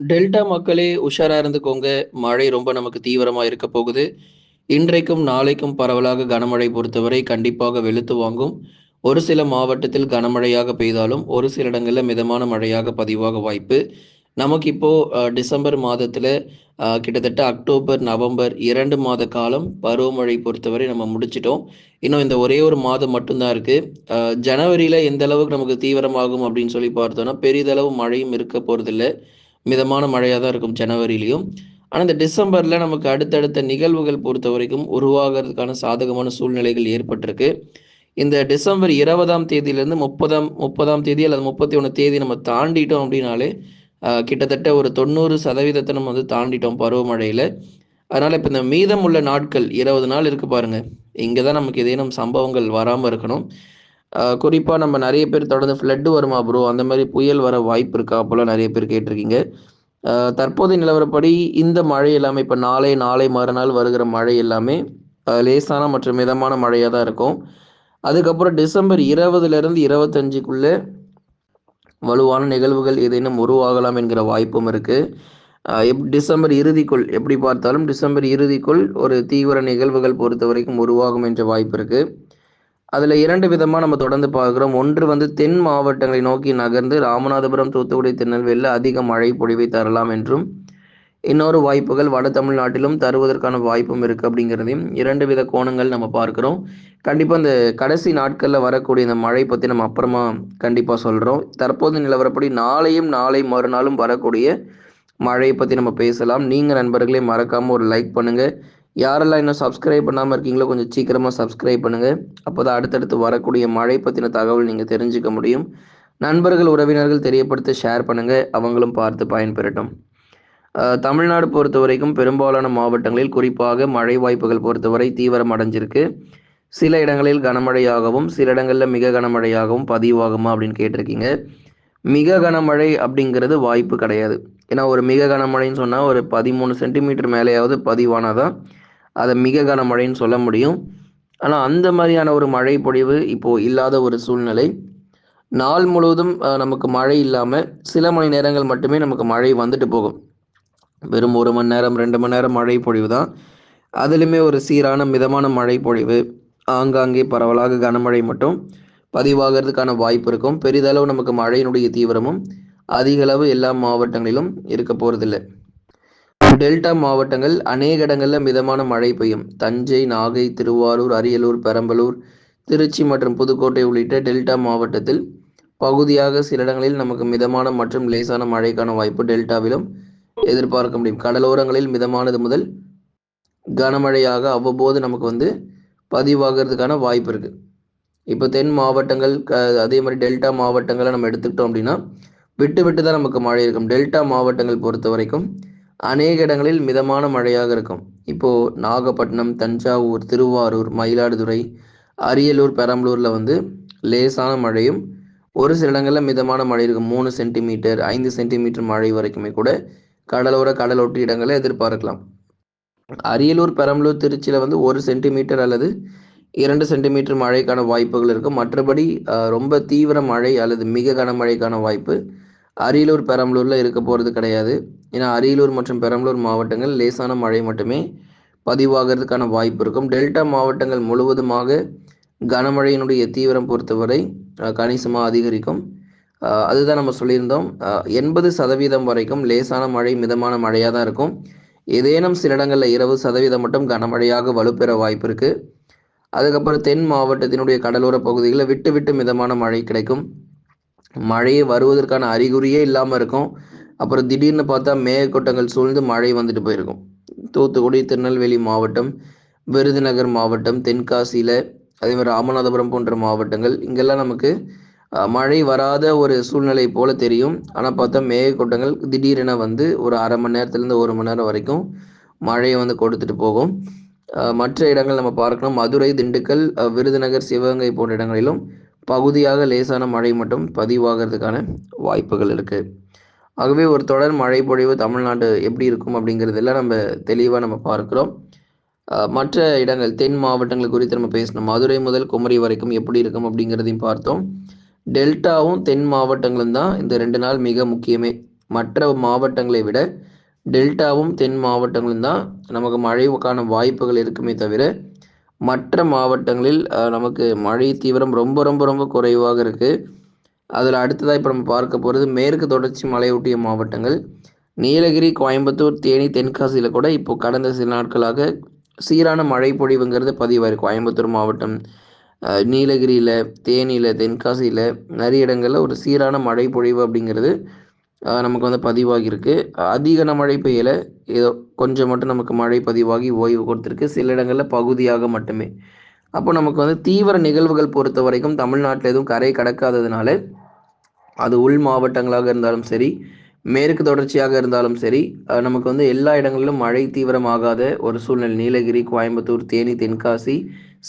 Delta மக்களே உஷாரா இருந்துக்கோங்க. மழை ரொம்ப நமக்கு தீவிரமா இருக்க போகுது. இன்றைக்கும், நாளைக்கும் பரவலாக கனமழை பொறுத்தவரை கண்டிப்பாக வெளுத்து வாங்கும். ஒரு சில மாவட்டத்தில் கனமழையாக பெய்தாலும், ஒரு சில இடங்களில் மிதமான மழையாக பதிவாக வாய்ப்பு. நமக்கு இப்போ டிசம்பர் மாதத்துல கிட்டத்தட்ட அக்டோபர், நவம்பர் இரண்டு மாத காலம் பருவமழை பொறுத்தவரை நம்ம முடிச்சிட்டோம் இன்னும் இந்த ஒரே ஒரு மாதம் மட்டும்தான் இருக்கு. ஜனவரியில எந்த அளவுக்கு நமக்கு தீவிரமாகும் அப்படின்னு சொல்லி பார்த்தோம்னா, பெரிதளவு மழையும் இருக்க போறதில்லை மிதமான மழையாக தான் இருக்கும் ஜனவரிலையும் ஆனால் இந்த டிசம்பரில் நமக்கு அடுத்தடுத்த நிகழ்வுகள் பொறுத்த வரைக்கும் உருவாகிறதுக்கான சாதகமான சூழ்நிலைகள் ஏற்பட்டிருக்கு. இந்த டிசம்பர் இருபதாம் தேதியிலேருந்து முப்பதாம் முப்பதாம் தேதி அல்லது 31 தேதி நம்ம தாண்டிட்டோம் அப்படின்னாலே, கிட்டத்தட்ட ஒரு 90% நம்ம வந்து தாண்டிட்டோம் பருவமழையில் அதனால் இப்போ இந்த மீதம் உள்ள நாட்கள் 20 நாள் இருக்கு பாருங்கள் இங்கே தான் நமக்கு ஏதேனும் சம்பவங்கள் வராமல் இருக்கணும். குறிப்பாக நம்ம நிறைய பேர் தொடர்ந்து ஃப்ளட்டு வருமா ப்ரோ? அந்த மாதிரி புயல் வர வாய்ப்பு இருக்கா? அப்போலாம் நிறைய பேர் கேட்டிருக்கீங்க. தற்போதைய நிலவரப்படி இந்த மழை எல்லாமே இப்போ நாளை, நாளை மறுநாள் வருகிற மழை எல்லாமே லேசான மற்றும் மிதமான மழையாக தான் இருக்கும். அதுக்கப்புறம் டிசம்பர் 20லிருந்து 25க்குள்ள வலுவான நிகழ்வுகள் ஏதேனும் உருவாகலாம் என்கிற வாய்ப்பும் இருக்குது எப் டிசம்பர் இறுதிக்குள் எப்படி பார்த்தாலும் டிசம்பர் இறுதிக்குள் ஒரு தீவிர நிகழ்வுகள் பொறுத்த வரைக்கும் உருவாகும் என்ற வாய்ப்பு இருக்குது அதுல இரண்டு விதமா நம்ம தொடர்ந்து பார்க்கிறோம். ஒன்று வந்து தென் மாவட்டங்களை நோக்கி நகர்ந்து ராமநாதபுரம், தூத்துக்குடி, திருநெல்வேலியில் அதிக மழை பொழிவை தரலாம் என்றும், இன்னொரு வாய்ப்புகள் வட தமிழ்நாட்டிலும் தருவதற்கான வாய்ப்பும் இருக்கு அப்படிங்கிறதையும் இரண்டு வித கோணங்கள் நம்ம பார்க்கிறோம். கண்டிப்பா இந்த கடைசி நாட்கள்ல வரக்கூடிய இந்த மழை பத்தி நம்ம அப்புறமா கண்டிப்பா சொல்றோம். தற்போது நிலவரப்படி நாளையும், நாளை மறுநாளும் வரக்கூடிய மழையை பத்தி நம்ம பேசலாம். நீங்க நண்பர்களே மறக்காம ஒரு லைக் பண்ணுங்க. யாரெல்லாம் இன்னும் சப்ஸ்கிரைப் பண்ணாமல் இருக்கீங்களோ, கொஞ்சம் சீக்கிரமாக சப்ஸ்கிரைப் பண்ணுங்கள் அப்போ தான் அடுத்தடுத்து வரக்கூடிய மழை பற்றின தகவல் நீங்கள் தெரிஞ்சுக்க முடியும். நண்பர்கள், உறவினர்கள் தெரியப்படுத்த ஷேர் பண்ணுங்கள் அவங்களும் பார்த்து பயன்பெறட்டும். தமிழ்நாடு தமிழ்நாடு பொறுத்தவரைக்கும் பெரும்பாலான மாவட்டங்களில் குறிப்பாக மழை வாய்ப்புகள் பொறுத்தவரை தீவிரம் அடைஞ்சிருக்கு. சில இடங்களில் கனமழையாகவும், சில இடங்களில் மிக கனமழையாகவும் பதிவாகுமா அப்படின்னு கேட்டிருக்கீங்க. மிக கனமழை அப்படிங்கிறது வாய்ப்பு கிடையாது. ஏன்னா, ஒரு மிக கனமழைன்னு சொன்னால் ஒரு 13 சென்டிமீட்டர் மேலேயாவது பதிவானாதான் அதை மிக கனமழைன்னு சொல்ல முடியும். ஆனால் அந்த மாதிரியான ஒரு மழை பொழிவு இப்போ இல்லாத ஒரு சூழ்நிலை. நாள் முழுவதும் நமக்கு மழை இல்லாமல் சில மணி நேரங்கள் மட்டுமே நமக்கு மழை வந்துட்டு போகும். வெறும் ஒரு மணி நேரம், ரெண்டு மணி நேரம் மழை பொழிவு தான். அதுலேயுமே ஒரு சீரான மிதமான மழை பொழிவு, ஆங்காங்கே பரவலாக கனமழை மட்டும் பதிவாகிறதுக்கான வாய்ப்பு இருக்கும். பெரிதளவு நமக்கு மழையினுடைய தீவிரமும் அதிகளவு எல்லா மாவட்டங்களிலும் இருக்க போகிறதில்லை டெல்டா மாவட்டங்கள் அநேக இடங்களில் மிதமான மழை பெய்யும். தஞ்சை, நாகை, திருவாரூர், அரியலூர், பெரம்பலூர், திருச்சி மற்றும் புதுக்கோட்டை உள்ளிட்ட டெல்டா மாவட்டத்தில் பகுதியாக சில இடங்களில் நமக்கு மிதமான மற்றும் லேசான மழைக்கான வாய்ப்பு டெல்டாவிலும் எதிர்பார்க்க முடியும். கடலோரங்களில் மிதமானது முதல் கனமழையாக அவ்வப்போது நமக்கு வந்து பதிவாகிறதுக்கான வாய்ப்பு இருக்கு. இப்போ தென் மாவட்டங்கள் க அதே மாதிரி டெல்டா மாவட்டங்களை நம்ம எடுத்துக்கிட்டோம் அப்படின்னா, விட்டு விட்டு தான் நமக்கு மழை இருக்கும். டெல்டா மாவட்டங்கள் பொறுத்த வரைக்கும் அநேக இடங்களில் மிதமான மழையாக இருக்கும். இப்போ நாகப்பட்டினம், தஞ்சாவூர், திருவாரூர், மயிலாடுதுறை, அரியலூர், பெரம்பலூர்ல வந்து லேசான மழையும், ஒரு சில இடங்களில் மிதமான மழை இருக்கும். மூணு சென்டிமீட்டர், ஐந்து சென்டிமீட்டர் மழை வரைக்குமே கூட கடலோர, கடலொட்டி இடங்களை எதிர்பார்க்கலாம். அரியலூர், பெரம்பலூர், திருச்சியில் வந்து ஒரு சென்டிமீட்டர் அல்லது இரண்டு சென்டிமீட்டர் மழைக்கான வாய்ப்புகள் இருக்கும். மற்றபடி ரொம்ப தீவிர மழை அல்லது மிக கனமழைக்கான வாய்ப்பு அரியலூர், பெரம்பலூரில் இருக்க போகிறது கிடையாது. ஏன்னா, அரியலூர் மற்றும் பெரம்பலூர் மாவட்டங்கள் லேசான மழை மட்டுமே பதிவாகிறதுக்கான வாய்ப்பு இருக்கும். டெல்டா மாவட்டங்கள் முழுவதுமாக கனமழையினுடைய தீவிரம் பொறுத்தவரை கணிசமாக அதிகரிக்கும். அதுதான் நம்ம சொல்லியிருந்தோம். எண்பது சதவீதம் வரைக்கும் லேசான மழை, மிதமான மழையாக தான் இருக்கும். ஏதேனும் சில இடங்களில் 20% மட்டும் கனமழையாக வலுப்பெற வாய்ப்பு இருக்குது அதுக்கப்புறம் தென் மாவட்டத்தினுடைய கடலோர பகுதிகளில் விட்டு விட்டு மிதமான மழை கிடைக்கும். மழையே வருவதற்கான அறிகுறியே இல்லாமல் இருக்கும். அப்புறம் திடீர்னு பார்த்தா மேகக்கூட்டங்கள் சூழ்ந்து மழை வந்துட்டு போயிருக்கும். தூத்துக்குடி, திருநெல்வேலி மாவட்டம், விருதுநகர் மாவட்டம், தென்காசியில அதே மாதிரி ராமநாதபுரம் போன்ற மாவட்டங்கள் இங்கெல்லாம் நமக்கு மழை வராத ஒரு சூழ்நிலை போல தெரியும். ஆனால் பார்த்தா மேகக்கூட்டங்கள் திடீரென வந்து ஒரு அரை மணி நேரத்துலேருந்து ஒரு மணி நேரம் வரைக்கும் மழையை வந்து கொடுத்துட்டு போகும். மற்ற இடங்கள் நம்ம பார்க்கணும். மதுரை, திண்டுக்கல், விருதுநகர், சிவகங்கை போன்ற இடங்களிலும் பகுதியாக லேசான மழை மட்டும் பதிவாகிறதுக்கான வாய்ப்புகள் இருக்குது ஆகவே ஒரு தொடர் மழை பொழிவு தமிழ்நாடு எப்படி இருக்கும் அப்படிங்கிறதெல்லாம் நம்ம தெளிவாக நம்ம பார்க்குறோம் மற்ற இடங்கள் தென் மாவட்டங்கள் குறித்து நம்ம பேசினோம். மதுரை முதல் குமரி வரைக்கும் எப்படி இருக்கும் அப்படிங்கிறதையும் பார்த்தோம். டெல்டாவும், தென் மாவட்டங்களும் தான் இந்த ரெண்டு நாள் மிக முக்கியமே. மற்ற மாவட்டங்களை விட டெல்டாவும் தென் மாவட்டங்களும் தான் நமக்கு மழைக்கான வாய்ப்புகள் இருக்குமே தவிர மற்ற மாவட்டங்களில் நமக்கு மழை தீவிரம் ரொம்ப ரொம்ப ரொம்ப குறைவாக இருக்குது அதில் அடுத்ததாக இப்போ நம்ம பார்க்க போகிறது மேற்கு தொடர்ச்சி மலையொட்டிய மாவட்டங்கள். நீலகிரி கோயம்புத்தூர் தேனி தென்காசியில் கூட இப்போ கடந்த சில நாட்களாக சீரான மழை பொழிவுங்கிறது பதிவாயிருக்கு கோயம்புத்தூர் மாவட்டம் நீலகிரியில் தேனியில் தென்காசியில் நிறைய இடங்களில் ஒரு சீரான மழை பொழிவு அப்படிங்கிறது நமக்கு வந்து பதிவாகியிருக்கு. அதிக மழை பெய்யலை. ஏதோ கொஞ்சம் மட்டும் நமக்கு மழை பதிவாகி ஓய்வு கொடுத்துருக்கு. சில இடங்களில் பகுதியாக மட்டுமே. அப்போ நமக்கு வந்து தீவிர நிகழ்வுகள் பொறுத்த வரைக்கும் தமிழ்நாட்டில் எதுவும் கரை கடக்காததுனால அது உள் மாவட்டங்களாக இருந்தாலும் சரி மேற்கு தொடர்ச்சியாக இருந்தாலும் சரி நமக்கு வந்து எல்லா இடங்களிலும் மழை தீவிரமாகாத ஒரு சூழ்நிலை. நீலகிரி கோயம்புத்தூர் தேனி தென்காசி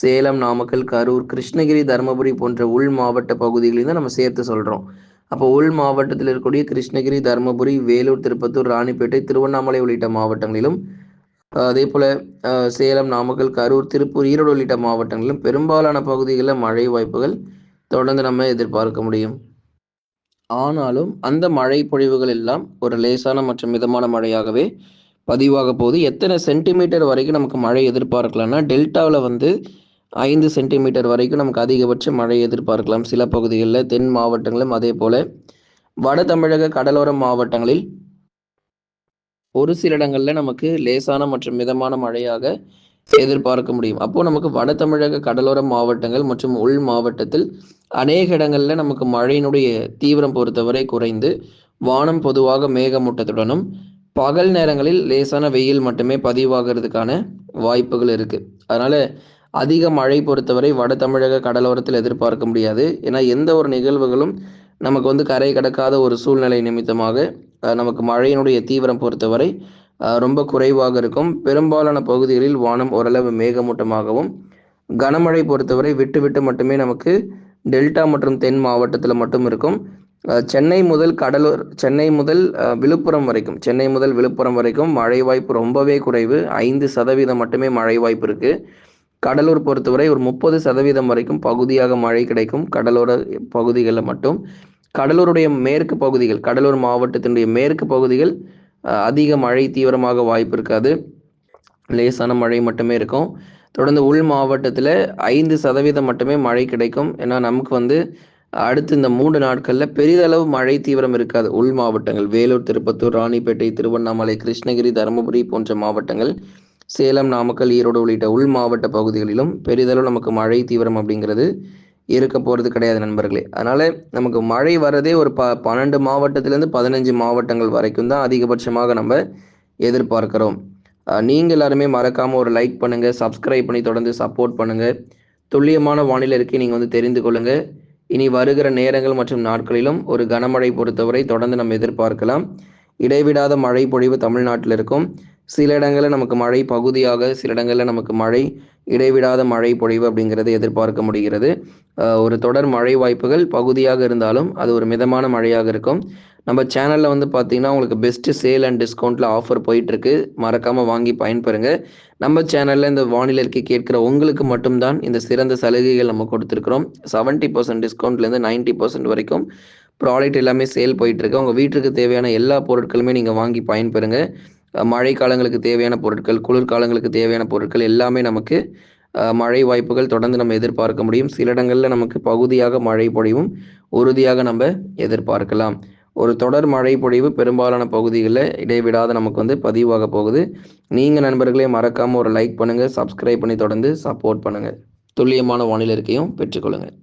சேலம் நாமக்கல் கரூர் கிருஷ்ணகிரி தருமபுரி போன்ற உள் மாவட்ட பகுதிகளையும் தான் நம்ம சேர்த்து சொல்கிறோம் அப்போ உள் மாவட்டத்தில் இருக்கக்கூடிய கிருஷ்ணகிரி தருமபுரி வேலூர் திருப்பத்தூர் ராணிப்பேட்டை திருவண்ணாமலை உள்ளிட்ட மாவட்டங்களிலும் அதே போல் சேலம் நாமக்கல் கரூர் திருப்பூர் ஈரோடு உள்ளிட்ட மாவட்டங்களிலும் பெரும்பாலான பகுதிகளில் மழை வாய்ப்புகள் தொடர்ந்து நம்ம எதிர்பார்க்க முடியும். ஆனாலும் அந்த மழை பொழிவுகள் எல்லாம் ஒரு லேசான மற்றும் மிதமான மழையாகவே பதிவாக போகுது. எத்தனை சென்டிமீட்டர் வரைக்கும் நமக்கு மழை எதிர்பார்க்கலாம்னா டெல்டாவில் வந்து ஐந்து சென்டிமீட்டர் வரைக்கும் நமக்கு அதிகபட்ச மழை எதிர்பார்க்கலாம். சில பகுதிகளில் தென் மாவட்டங்களும் அதே போல். வட தமிழக கடலோர மாவட்டங்களில் ஒரு சில இடங்களில் நமக்கு லேசான மற்றும் மிதமான மழையாக எதிர்பார்க்க முடியும். அப்போ நமக்கு வட தமிழக கடலோர மாவட்டங்கள் மற்றும் உள் மாவட்டத்தில் அநேக இடங்களில் நமக்கு மழையினுடைய தீவிரம் பொறுத்தவரை குறைந்து வானம் பொதுவாக மேகமூட்டத்துடனும் பகல் நேரங்களில் லேசான வெயில் மட்டுமே பதிவாகிறதுக்கான வாய்ப்புகள் இருக்குது அதனால் அதிக மழை பொறுத்தவரை வட தமிழக கடலோரத்தில் எதிர்பார்க்க முடியாது. ஏன்னா எந்த ஒரு நிகழ்வுகளும் நமக்கு வந்து கரை கடக்காத ஒரு சூழ்நிலை நிமித்தமாக நமக்கு மழையினுடைய தீவிரம் பொறுத்தவரை ரொம்ப குறைவாக இருக்கும். பெரும்பாலான பகுதிகளில் வானம் ஓரளவு மேகமூட்டமாகவும் கனமழை பொறுத்தவரை விட்டு விட்டு மட்டுமே நமக்கு டெல்டா மற்றும் தென் மாவட்டத்தில் மட்டும் இருக்கும். சென்னை முதல் கடலூர் சென்னை முதல் விழுப்புரம் வரைக்கும் சென்னை முதல் விழுப்புரம் வரைக்கும் மழை வாய்ப்பு ரொம்பவே குறைவு. ஐந்து சதவீதம் மட்டுமே மழை வாய்ப்பு இருக்குது கடலூர் பொறுத்தவரை ஒரு முப்பது சதவீதம் வரைக்கும் பகுதியாக மழை கிடைக்கும். கடலோர பகுதிகளில் மட்டும். கடலூருடைய மேற்கு பகுதிகள் கடலூர் மாவட்டத்தினுடைய மேற்கு பகுதிகள் அதிக மழை தீவிரமாக வாய்ப்பு இருக்காது. லேசான மழை மட்டுமே இருக்கும். தொடர்ந்து உள் மாவட்டத்தில் ஐந்து சதவீதம் மட்டுமே மழை கிடைக்கும். ஏன்னா நமக்கு வந்து அடுத்து இந்த மூன்று நாட்களில் பெரிதளவு மழை தீவிரம் இருக்காது. உள் மாவட்டங்கள் வேலூர் திருப்பத்தூர் ராணிப்பேட்டை திருவண்ணாமலை கிருஷ்ணகிரி தருமபுரி போன்ற மாவட்டங்கள். சேலம் நாமக்கல் ஈரோடு உள்ளிட்ட உள் மாவட்ட பகுதிகளிலும் பெரிதளவு நமக்கு மழை தீவிரம் அப்படிங்கிறது இருக்க போகிறது கிடையாது நண்பர்களே. அதனால் நமக்கு மழை வர்றதே ஒரு ப பன்னெண்டு மாவட்டத்திலேருந்து பதினஞ்சு மாவட்டங்கள் வரைக்கும் தான் அதிகபட்சமாக நம்ம எதிர்பார்க்கிறோம். நீங்கள் எல்லாருமே மறக்காமல் ஒரு லைக் பண்ணுங்கள் சப்ஸ்கிரைப் பண்ணி தொடர்ந்து சப்போர்ட் பண்ணுங்கள் துல்லியமான வானிலை இருக்கை நீங்கள் வந்து தெரிந்து கொள்ளுங்கள் இனி வருகிற நேரங்கள் மற்றும் நாட்களிலும் ஒரு கனமழை பொறுத்தவரை தொடர்ந்து நம்ம எதிர்பார்க்கலாம். இடைவிடாத மழை பொழிவு தமிழ்நாட்டில் இருக்கும். சில இடங்களில் நமக்கு மழை பகுதியாக சில இடங்களில் நமக்கு மழை இடைவிடாத மழை பொழிவு அப்படிங்கிறது எதிர்பார்க்க முடிகிறது. ஒரு தொடர் மழை வாய்ப்புகள் பகுதியாக இருந்தாலும் அது ஒரு மிதமான மழையாக இருக்கும். நம்ம சேனலில் வந்து பார்த்தீங்கன்னா உங்களுக்கு பெஸ்ட்டு சேல் அண்ட் டிஸ்கவுண்ட்டில் ஆஃபர் போயிட்டுருக்கு. மறக்காமல் வாங்கி பயன்பெறுங்க. நம்ம சேனலில் இந்த வானிலைக்கு கேட்குற உங்களுக்கு மட்டும்தான் இந்த சிறந்த சலுகைகள் நம்ம கொடுத்துருக்குறோம். செவன்ட்டி பர்சன்ட் டிஸ்கவுண்ட்லேருந்து நைன்ட்டி பர்சன்ட் வரைக்கும் ப்ராடக்ட் எல்லாமே சேல் போயிட்டுருக்கு. உங்கள் வீட்டுக்கு தேவையான எல்லா பொருட்களுமே நீங்கள் வாங்கி பயன்பெறுங்க. மழை காலங்களுக்கு தேவையான பொருட்கள் குளிர்காலங்களுக்கு தேவையான பொருட்கள் எல்லாமே நமக்கு மழை வாய்ப்புகள் தொடர்ந்து நம்ம எதிர்பார்க்க முடியும். சில இடங்களில் நமக்கு பகுதியாக மழை பொழிவும் உறுதியாக நம்ம எதிர்பார்க்கலாம். ஒரு தொடர் மழை பொழிவு பெரும்பாலான பகுதிகளில் இடைவிடாத நமக்கு வந்து பதிவாக போகுது. நீங்கள் நண்பர்களே மறக்காமல் ஒரு லைக் பண்ணுங்கள் சப்ஸ்கிரைப் பண்ணி தொடர்ந்து சப்போர்ட் பண்ணுங்கள் துல்லியமான வானிலை இருக்கையும் பெற்றுக்கொள்ளுங்கள்